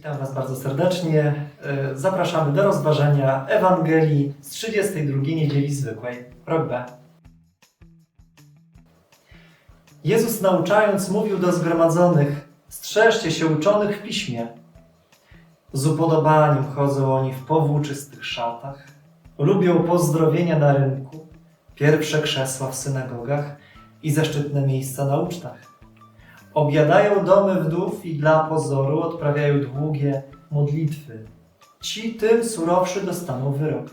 Witam Was bardzo serdecznie. E, Zapraszamy do rozważenia Ewangelii z 32 niedzieli zwykłej, rok B. Jezus nauczając mówił do zgromadzonych: Strzeżcie się uczonych w piśmie. Z upodobaniem chodzą oni w powłóczystych szatach, lubią pozdrowienia na rynku, pierwsze krzesła w synagogach i zaszczytne miejsca na ucztach. Objadają domy wdów i dla pozoru odprawiają długie modlitwy. Ci tym surowszy dostaną wyrok.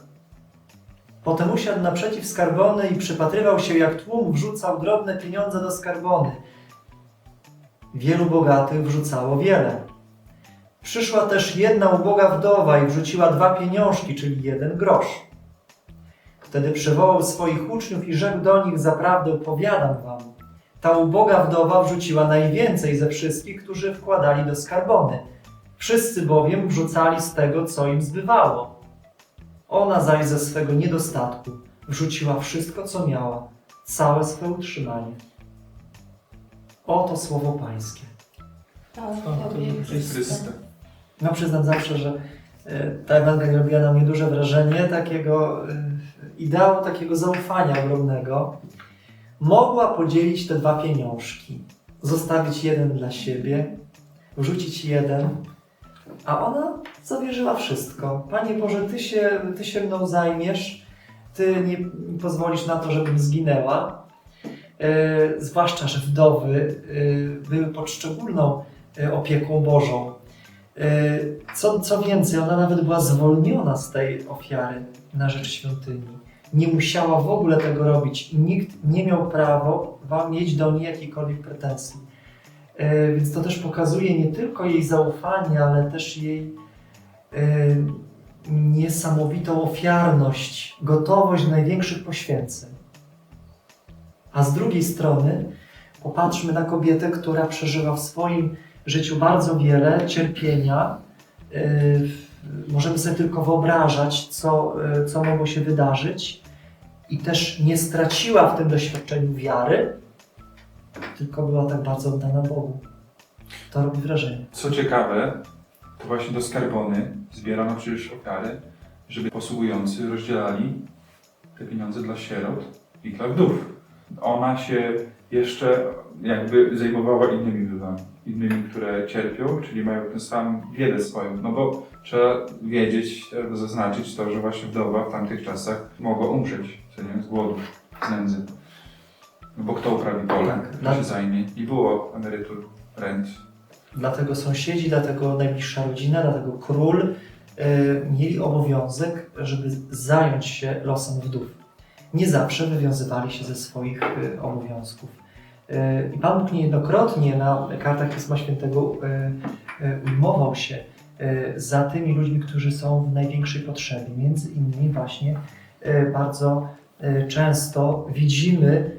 Potem usiadł naprzeciw skarbony i przypatrywał się, jak tłum wrzucał drobne pieniądze do skarbony. Wielu bogatych wrzucało wiele. Przyszła też jedna uboga wdowa i wrzuciła dwa pieniążki, czyli jeden grosz. Wtedy przywołał swoich uczniów i rzekł do nich: Zaprawdę powiadam wam, ta uboga wdowa wrzuciła najwięcej ze wszystkich, którzy wkładali do skarbony. Wszyscy bowiem wrzucali z tego, co im zbywało. Ona zaś ze swego niedostatku wrzuciła wszystko, co miała, całe swe utrzymanie. Oto słowo Pańskie. Tobie Chryste. No przyznam zawsze, że e, ta Ewangelia robiła na mnie duże wrażenie takiego e, ideału, takiego zaufania ogromnego. Mogła podzielić te dwa pieniążki, zostawić jeden dla siebie, wrzucić jeden, a ona zawierzyła wszystko. Panie Boże, Ty się, ty się mną zajmiesz, Ty nie pozwolisz na to, żebym zginęła. E, zwłaszcza, że wdowy e, były pod szczególną e, opieką Bożą. Co, co więcej, ona nawet była zwolniona z tej ofiary na rzecz świątyni. Nie musiała w ogóle tego robić i nikt nie miał prawa mieć do niej jakiejkolwiek pretensji. E, Więc to też pokazuje nie tylko jej zaufanie, ale też jej e, niesamowitą ofiarność, gotowość największych poświęceń. A z drugiej strony popatrzmy na kobietę, która przeżywa w swoim życiu bardzo wiele cierpienia. Yy, Możemy sobie tylko wyobrażać, co, co mogło się wydarzyć, i też nie straciła w tym doświadczeniu wiary, tylko była tak bardzo oddana Bogu. To robi wrażenie. Co ciekawe, to właśnie do skarbony zbierano przecież ofiary, żeby posługujący rozdzielali te pieniądze dla sierot i dla wdów. Ona się jeszcze jakby zajmowała innymi innymi, które cierpią, czyli mają tę samą biedę swoją. No bo trzeba wiedzieć, trzeba zaznaczyć to, że właśnie wdowa w tamtych czasach mogła umrzeć, co nie, z głodu, z nędzy. No bo kto uprawi pole, Tak. kto się zajmie? Nie było emerytur, rent, Dlatego sąsiedzi, dlatego najbliższa rodzina, dlatego król y, mieli obowiązek, żeby zająć się losem wdów. Nie zawsze wywiązywali się ze swoich y, obowiązków. Y, I Pan Bóg niejednokrotnie na kartach Pisma Świętego y, y, ujmował się za tymi ludźmi, którzy są w największej potrzebie. Między innymi właśnie bardzo często widzimy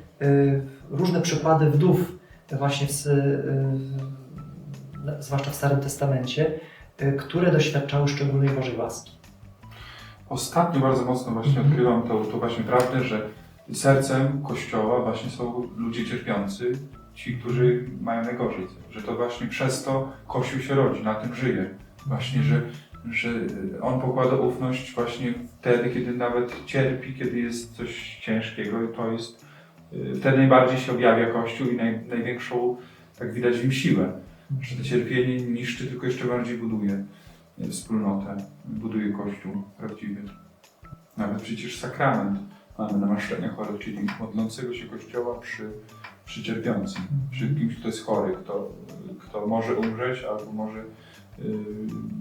różne przykłady wdów właśnie w, zwłaszcza w Starym Testamencie, które doświadczały szczególnej Bożej łaski. Ostatnio bardzo mocno właśnie Mhm. odkrywam tą, tą właśnie prawdę, że sercem Kościoła właśnie są ludzie cierpiący, ci, którzy mają najgorzej. Że to właśnie przez to Kościół się rodzi, na tym żyje. Właśnie, że, że on pokłada ufność właśnie wtedy, kiedy nawet cierpi, kiedy jest coś ciężkiego i to jest, y, wtedy najbardziej się objawia Kościół i naj, największą, tak widać w nim siłę. Że to cierpienie niszczy, tylko jeszcze bardziej buduje wspólnotę, buduje Kościół prawdziwy. Nawet przecież sakrament mamy namaszczenia chorych, czyli modlącego się Kościoła przy, przy cierpiącym, przy kimś, kto jest chory, kto, kto może umrzeć albo może y,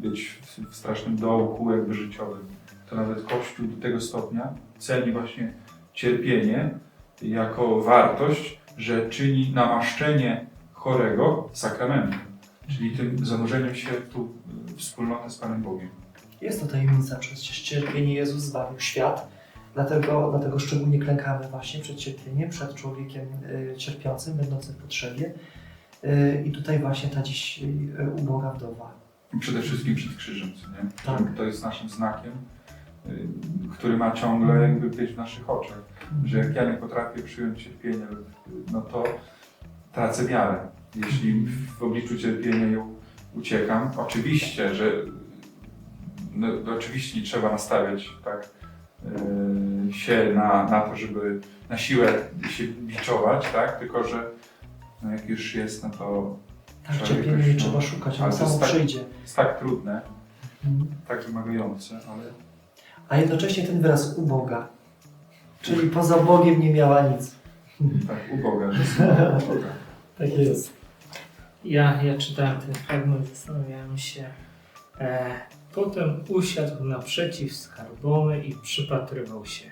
być w, strasznym dołku jakby życiowym. To nawet Kościół do tego stopnia ceni właśnie cierpienie jako wartość, że czyni namaszczenie chorego sakramentem, czyli tym zanurzeniem się tą y, wspólnotę z Panem Bogiem. Jest to tajemnica, przez cierpienie Jezus zbawił świat, dlatego, dlatego szczególnie klękamy właśnie przed cierpieniem, przed człowiekiem y, cierpiącym, będącym w potrzebie. Y, I tutaj właśnie ta dziś y, uboga wdowa. Przede wszystkim przed krzyżem, nie? Tak. To jest naszym znakiem, który ma ciągle jakby być w naszych oczach. Że jak ja nie potrafię przyjąć cierpienia, no to tracę wiarę. Jeśli w obliczu cierpienia ją uciekam. Oczywiście, że no, oczywiście nie trzeba nastawiać tak, się na, na to, żeby na siłę się biczować, tak? tylko że no, jak już jest, no to Tak, Trzeba cierpienia nie no, trzeba szukać, ale ono samo jest tak- przyjdzie. jest tak trudne, Mhm. tak wymagające, ale A jednocześnie ten wyraz uboga, czyli poza Bogiem nie miała nic. tak uboga, że uboga. Tak jest. Ja, ja czytałem ten fragment, zastanawiałem się. E, potem usiadł naprzeciw skarbony i przypatrywał się.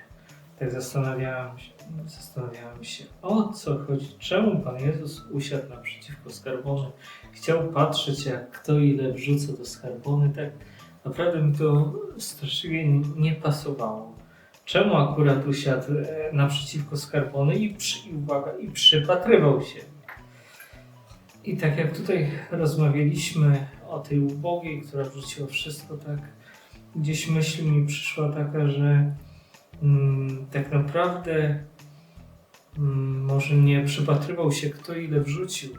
Tak zastanawiałem się, zastanawiałem się, o co chodzi, czemu Pan Jezus usiadł naprzeciwko skarbony. Chciał patrzeć, jak kto ile wrzuca do skarbony. Tak naprawdę mi to straszliwie nie pasowało. Czemu akurat usiadł e, naprzeciwko skarbony i, przy, i uwaga, i przypatrywał się. I tak jak tutaj rozmawialiśmy o tej ubogiej, która wrzuciła wszystko, tak gdzieś myśl mi przyszła taka, że tak naprawdę mm, może nie przypatrywał się kto ile wrzucił,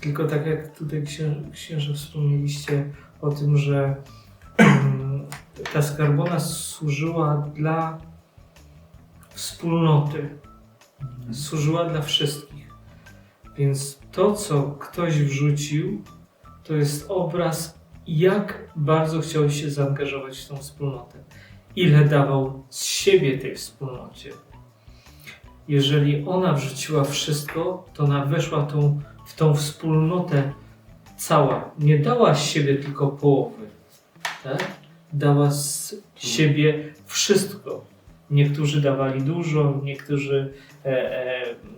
tylko tak jak tutaj księ, księże wspomnieliście o tym, że mm, ta skarbona służyła dla wspólnoty, służyła dla wszystkich. Więc to, co ktoś wrzucił, to jest obraz, jak bardzo chciał się zaangażować w tą wspólnotę. Ile dawał z siebie tej wspólnocie. Jeżeli ona wrzuciła wszystko, to ona weszła tą, w tą wspólnotę cała. Nie dała z siebie tylko połowy. Tak? Dała z siebie wszystko. Niektórzy dawali dużo, niektórzy e, e, mm,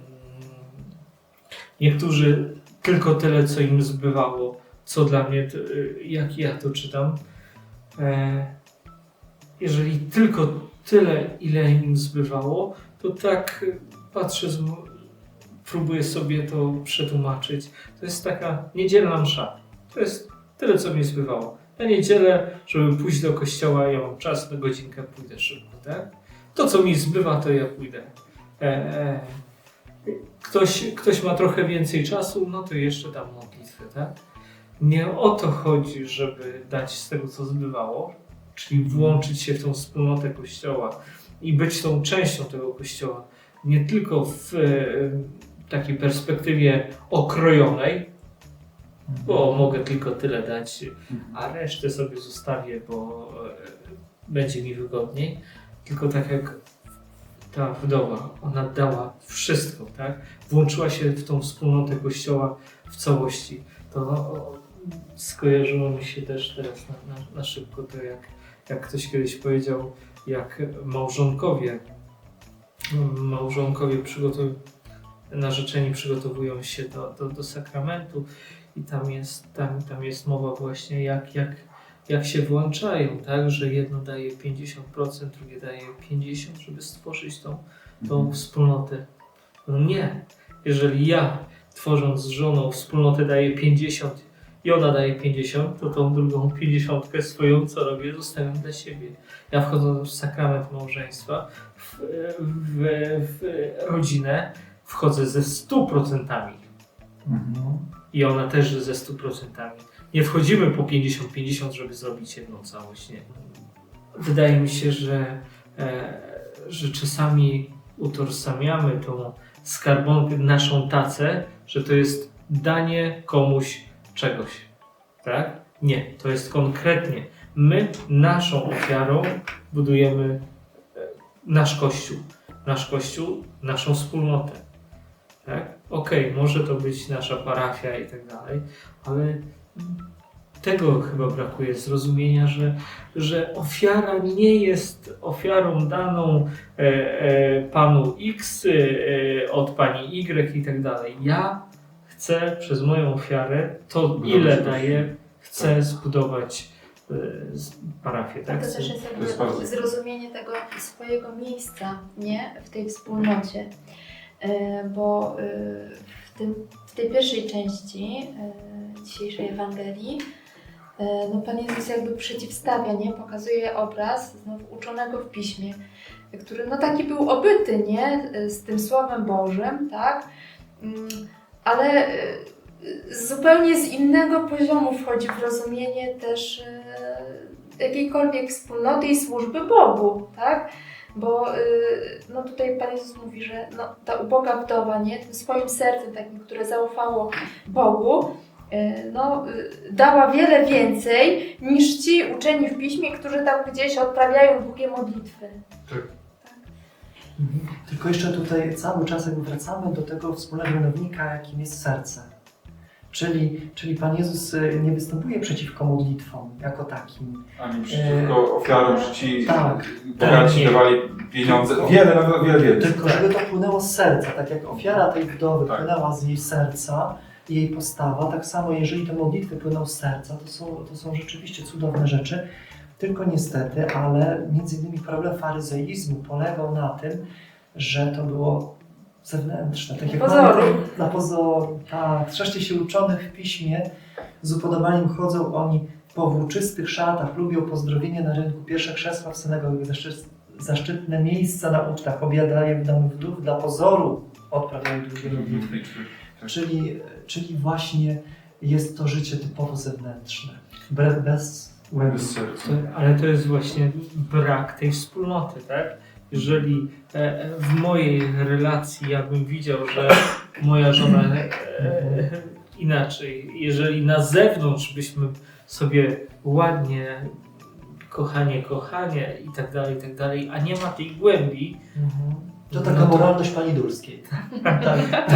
Niektórzy tylko tyle, co im zbywało, co dla mnie, y, jak ja to czytam. E, jeżeli tylko tyle, ile im zbywało, to tak patrzę, próbuję sobie to przetłumaczyć. To jest taka niedzielna msza. To jest tyle, co mi zbywało. Na niedzielę, żeby pójść do kościoła, ja mam czas na godzinkę, pójdę szybko, tak? To, co mi zbywa, to ja pójdę. E, e, ktoś, ktoś ma trochę więcej czasu, no to jeszcze dam modlitwę, tak? Nie o to chodzi, żeby dać z tego, co zbywało, czyli włączyć się w tą wspólnotę Kościoła i być tą częścią tego Kościoła, nie tylko w e, takiej perspektywie okrojonej, bo mogę tylko tyle dać, a resztę sobie zostawię, bo e, będzie mi wygodniej, tylko tak jak ta wdowa, ona dała wszystko, tak? Włączyła się w tą wspólnotę Kościoła w całości. To skojarzyło mi się też teraz na, na, na szybko to, jak, jak ktoś kiedyś powiedział, jak małżonkowie, małżonkowie przygotowują, narzeczeni przygotowują się do, do, do sakramentu i tam jest, tam, tam jest mowa właśnie jak, jak, jak się włączają, tak, że jedno daje 50%, drugie daje 50%, żeby stworzyć tą, tą wspólnotę. No nie. Jeżeli ja, tworząc z żoną wspólnotę, daję 50 i ona daje 50, to tą drugą 50 swoją, co robię, zostawiam dla siebie. Ja wchodząc w sakrament małżeństwa, w, w, w rodzinę, wchodzę ze 100%. Mhm. I ona też ze 100%. Nie wchodzimy po 50-50, żeby zrobić jedną całość. Nie. Wydaje mi się, że, e, że czasami utożsamiamy tą skarbonkę, naszą tacę, że to jest danie komuś czegoś. Tak? Nie, to jest konkretnie. My naszą ofiarą budujemy e, nasz kościół. Nasz kościół, naszą wspólnotę. Tak? Okej, może to być nasza parafia i tak dalej, ale tego chyba brakuje zrozumienia, że, że ofiara nie jest ofiarą daną e, e, panu X e, od pani Y i tak dalej. Ja chcę przez moją ofiarę to, ile daję, chcę zbudować e, parafię. A Tak? to też jest To jest jakby bardzo- zrozumienie tego swojego miejsca, nie? W tej wspólnocie. E, Bo e, w, tym, w tej pierwszej części dzisiejszej Ewangelii no Pan Jezus jakby przeciwstawia, nie? Pokazuje obraz znowu uczonego w Piśmie, który no taki był obyty, nie? Z tym Słowem Bożym, tak? Ale z zupełnie z innego poziomu wchodzi w rozumienie też e, jakiejkolwiek wspólnoty i służby Bogu, tak? Bo y, no tutaj Pan Jezus mówi, że no, ta uboga wdowa, nie, tym swoim sercem takim, które zaufało Bogu, y, no, y, dała wiele więcej niż ci uczeni w piśmie, którzy tam gdzieś odprawiają długie modlitwy. Tylko jeszcze tutaj cały czas jakby wracamy do tego wspólnego mianownika, jakim jest serce. Czyli, czyli Pan Jezus y, nie występuje przeciwko modlitwom jako takim. Ani przeciwko ofiarom, że ci tak. bogaci nie. dawali pieniądze. Wiele, nawet wiele więcej. Tylko żeby to płynęło z serca, tak jak ofiara tej wdowy Tak. płynęła z jej serca i jej postawa, tak samo jeżeli te modlitwy płyną z serca, to są, to są rzeczywiście cudowne rzeczy. Tylko niestety, ale między innymi problem faryzeizmu polegał na tym, że to było zewnętrzne. Tak Na jak pozoru. mamy Na pozoru, tak. Się uczonych w piśmie, z upodobaniem chodzą oni po włóczystych szatach, lubią pozdrowienie na rynku, pierwsze krzesła w synagogie, zaszczyt, zaszczytne miejsca na ucztach, obiadaje w domu wdów, dla pozoru odprawiają długie modlitwy. Czyli, czyli właśnie jest to życie typowo zewnętrzne, bez, bez serca. To, ale to jest właśnie brak tej wspólnoty, tak? Jeżeli e, w mojej relacji ja bym widział, że moja żona e, inaczej, jeżeli na zewnątrz byśmy sobie ładnie kochanie, kochanie i tak dalej, i tak dalej, a nie ma tej głębi, Mhm. To taka No to- moralność pani Dulskiej. tak. to,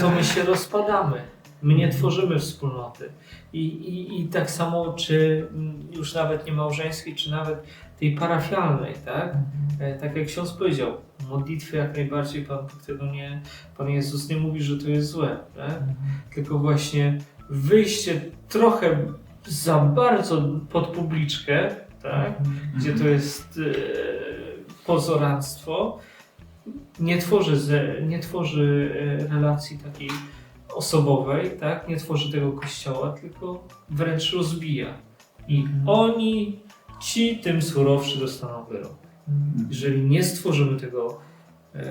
to my się rozpadamy. My nie tworzymy wspólnoty. I, i, I tak samo, czy mm, już nawet nie małżeńskiej, czy nawet tej parafialnej, tak? E, Tak jak ksiądz powiedział, modlitwy jak najbardziej Pan tego nie, Pan Jezus nie mówi, że to jest złe, tak? Tylko właśnie wyjście trochę za bardzo pod publiczkę, tak? Gdzie to jest e, pozoranstwo, nie tworzy, nie tworzy e, relacji takiej osobowej, tak? Nie tworzy tego kościoła, tylko wręcz rozbija. I Mhm. oni, ci tym surowszy dostaną wyrok. Mhm. Jeżeli nie stworzymy tego, e, e,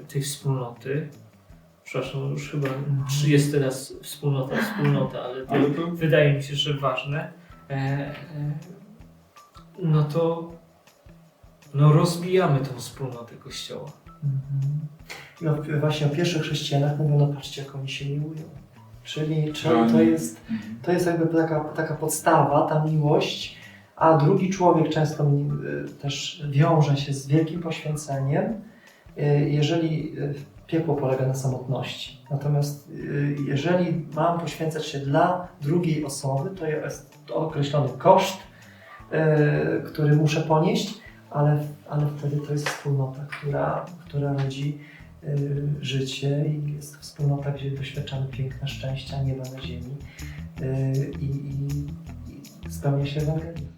e, tej wspólnoty, przepraszam, już chyba czy jest teraz wspólnota, wspólnota, ale to Ale to wydaje mi się, że ważne, e, e, no to no rozbijamy tą wspólnotę Kościoła. Mhm. I o, właśnie o pierwszych chrześcijanach mówiono, patrzcie jak oni się miłują. Czyli, czyli to jest To jest jakby taka, taka podstawa, ta miłość, a drugi człowiek często y, też wiąże się z wielkim poświęceniem, y, jeżeli y, piekło polega na samotności. Natomiast jeżeli mam poświęcać się dla drugiej osoby, to jest to określony koszt, który muszę ponieść, ale, ale wtedy to jest wspólnota, która, która rodzi y, życie i jest to wspólnota, gdzie doświadczamy piękna szczęścia, nieba na ziemi y, i, i, spełnia się Ewangelia.